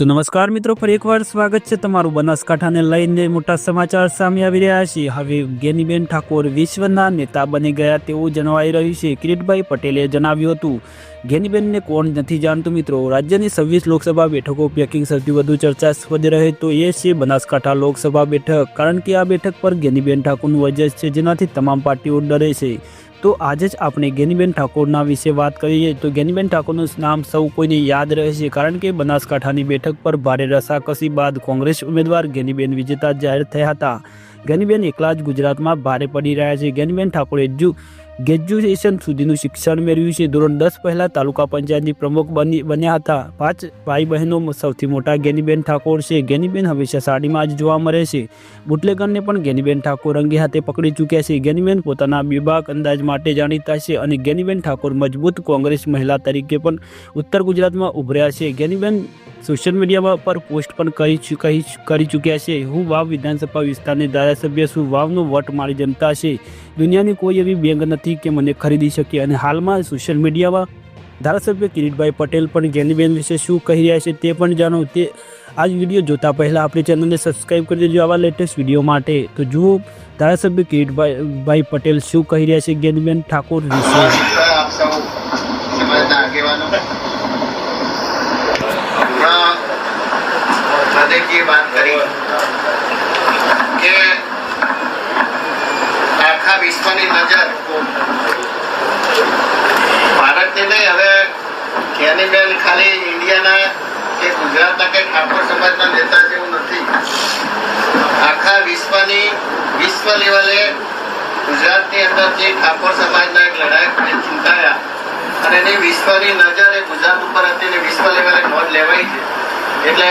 તો નમસ્કાર મિત્રો, ફરી એકવાર સ્વાગત છે તમારું બનાસકાંઠાને લઈને મોટા સમાચાર સામે આવી રહ્યા છે. હવે ગેનીબેન ઠાકોર વિશ્વના નેતા બની ગયા તેવું જણાવાઈ રહ્યું છે. કિરીટભાઈ પટેલે જણાવ્યું હતું. ગેનીબેનને કોણ નથી જાણતું મિત્રો? રાજ્યની છવ્વીસ લોકસભા બેઠકો પૈકી સૌથી વધુ ચર્ચાસ્પદ રહે તો એ છે બનાસકાંઠા લોકસભા બેઠક. કારણ કે આ બેઠક પર ગેનીબેન ઠાકોરનું વજન છે જેનાથી તમામ પાર્ટીઓ ડરે છે. તો આજે જ આપણે ગેનીબેન ઠાકોરના વિશે વાત કરીએ. તો ગેનીબેન ઠાકોરનું નામ સૌ કોઈને યાદ રહે છે કારણ કે બનાસકાંઠાની બેઠક પર ભારે રસાકસી બાદ કોંગ્રેસ ઉમેદવાર ગેનીબેન વિજેતા જાહેર થયા હતા. ગેનીબેન એકલા જ ગુજરાતમાં ભારે પડી રહ્યા છે. ગેનીબેન ઠાકોરે એજ્યુ ગ્રેજ્યુએશન સુધીનું શિક્ષણ મેળવ્યું છે. ધોરણ દસ પહેલાં તાલુકા પંચાયતની પ્રમુખ બની બન્યા હતા. પાંચ ભાઈ બહેનો સૌથી મોટા ગેનીબેન ઠાકોર છે. ગેનીબેન હંમેશા સાડીમાં જ જોવા મળે છે. બુટલેગરને પણ ગેનીબેન ઠાકોર રંગે હાથે પકડી ચૂક્યા છે. ગેનીબેન પોતાના બેબાક અંદાજ માટે જાણીતા છે અને ગેનીબેન ઠાકોર મજબૂત કોંગ્રેસ મહિલા તરીકે પણ ઉત્તર ગુજરાતમાં ઉભર્યા છે. ગેનીબેન સોશિયલ મીડિયા પર પોસ્ટ પણ કરી કરી ચૂક્યા છે. હું વાવ વિધાનસભા વિસ્તારની ધારાસભ્ય છું. વાવનો વટ મારી જનતા છે. દુનિયાની કોઈ એવી બેંક નથી કે મને ખરીદી શકીએ અને હાલમાં સોશિયલ મીડિયામાં ધારાસભ્ય કિરીટભાઈ પટેલ પણ ગેનીબેન વિશે શું કહી રહ્યા છે તે પણ જાણો. તે આ જ વીડિયો જોતા પહેલાં આપણી ચેનલને સબસ્ક્રાઈબ કરી દેજો આવા લેટેસ્ટ વીડિયો માટે. તો જુઓ, ધારાસભ્ય કિરીટભાઈ ભાઈ પટેલ શું કહી રહ્યા છે ગેનીબેન ઠાકોર વિશે. વાત કરી કે આખા વિશ્વની નજર જ્ઞાનીબેન ખાલી ઇન્ડિયાના કે ગુજરાતના કે ઠાકોર સમાજના નેતા જેવું નથી. આખા વિશ્વની, વિશ્વ લેવલે ગુજરાતની અંદર જે ઠાકોર સમાજના એક લડાઈ ચૂંટાયા અને એની વિશ્વની નજર એ ગુજરાત ઉપર હતી અને વિશ્વ લેવલે નોંધ લેવાઈ છે. એટલે